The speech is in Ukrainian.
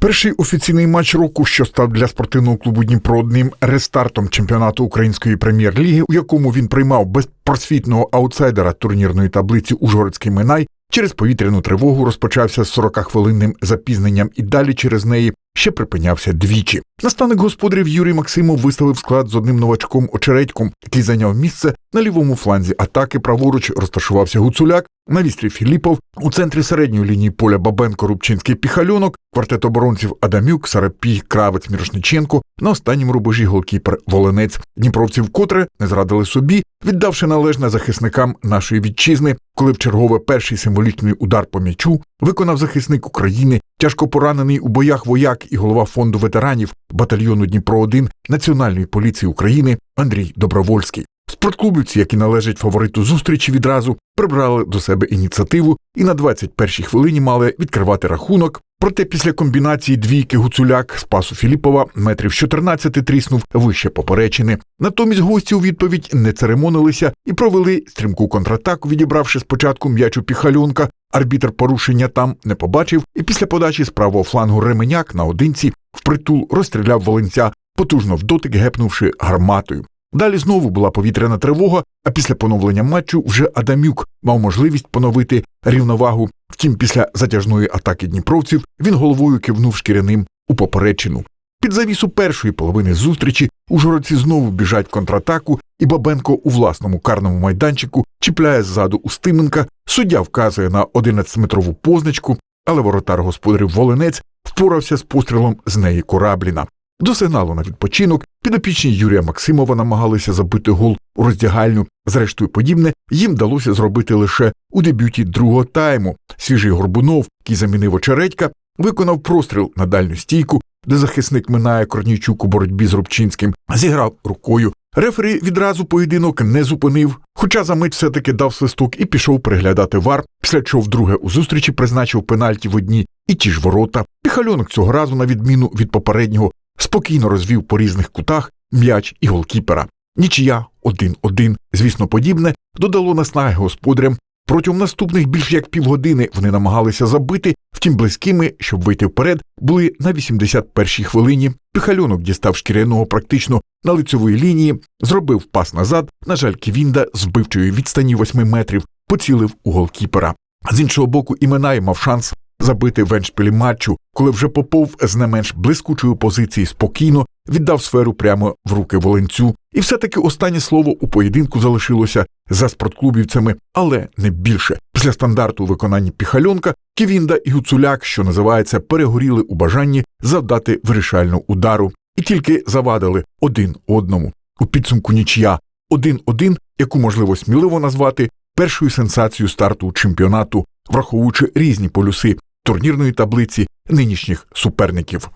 Перший офіційний матч року, що став для спортивного клубу Дніпро одним рестартом чемпіонату української прем'єр-ліги, у якому він приймав безпросвітного аутсайдера турнірної таблиці Ужгородський Минай, через повітряну тривогу розпочався з 40-хвилинним запізненням і далі через неї ще припинявся двічі. Наставник господарів Юрій Максимов виставив склад з одним новачком очередьком, який зайняв місце на лівому фланзі атаки. Праворуч розташувався Гуцуляк, на вістрі Філіпов, у центрі середньої лінії поля Бабенко, Рубчинський Піхальонок, квартет оборонців Адамюк, Сарапій, Кравець, Мірошниченко, на останньому рубежі голкіпер Волинець. Дніпровці вкотре не зрадили собі, віддавши належне захисникам нашої вітчизни, коли в чергове перший символічний удар по м'ячу виконав захисник України, тяжко поранений у боях вояк і голова фонду ветеранів батальйону Дніпро 1 Національної поліції України Андрій Добровольський. Спортклубівці, які належать фавориту зустрічі, відразу прибрали до себе ініціативу і на 21-й хвилині мали відкривати рахунок. Проте після комбінації двійки Гуцуляк Спасу Філіпова метрів з 14 тріснув вище поперечини. Натомість гості у відповідь не церемонилися і провели стрімку контратаку, відібравши спочатку м'яч у піхальонка. Арбітр порушення там не побачив, і після подачі з правого флангу Ременяк наодинці впритул розстріляв волинця, потужно в дотик гепнувши гарматою. Далі знову була повітряна тривога, а після поновлення матчу вже Адамюк мав можливість поновити рівновагу. Втім, після затяжної атаки дніпровців він головою кивнув шкіряним у поперечину. Під завісу першої половини зустрічі ужгородці знову біжать контратаку, і Бабенко у власному карному майданчику чіпляє ззаду Устименка, суддя вказує на 11-метрову позначку, але воротар господарів Волинець впорався з пострілом з неї Корабліна. До сигналу на відпочинок підопічні Юрія Максимова намагалися забити гол у роздягальню. Зрештою, подібне їм вдалося зробити лише у дебюті другого тайму. Свіжий Горбунов, який замінив очередька, виконав простріл на дальню стійку, де захисник минає Корнійчук у боротьбі з Рубчинським, зіграв рукою. Рефері відразу поєдинок не зупинив, хоча за мить все-таки дав свисток і пішов переглядати вар, після чого вдруге у зустрічі призначив пенальті в одні і ті ж ворота. Піхальонок цього разу, на відміну від попереднього, спокійно розвів по різних кутах м'яч і голкіпера. Нічия 1-1. Звісно, подібне додало наснаги господарям. Протягом наступних більш як півгодини вони намагалися забити, втім близькими, щоб вийти вперед, були на 81-й хвилині. Піхальонок дістав шкіряного практично на лицевої лінії, зробив пас назад. На жаль, Ківінда з вбивчої відстані 8 метрів поцілив у голкіпера. З іншого боку, імена мав шанс забити в еншпілі матчу, коли вже Попов з не менш блискучої позиції спокійно віддав сферу прямо в руки Волинцю. І все-таки останнє слово у поєдинку залишилося за спортклубівцями, але не більше. Після стандарту у виконанні Піхальонка Ківінда і Гуцуляк, що називається, перегоріли у бажанні завдати вирішального удару і тільки завадили один одному. У підсумку нічия 1-1, яку можливо сміливо назвати першою сенсацією старту чемпіонату, враховуючи різні полюси турнірної таблиці нинішніх суперників.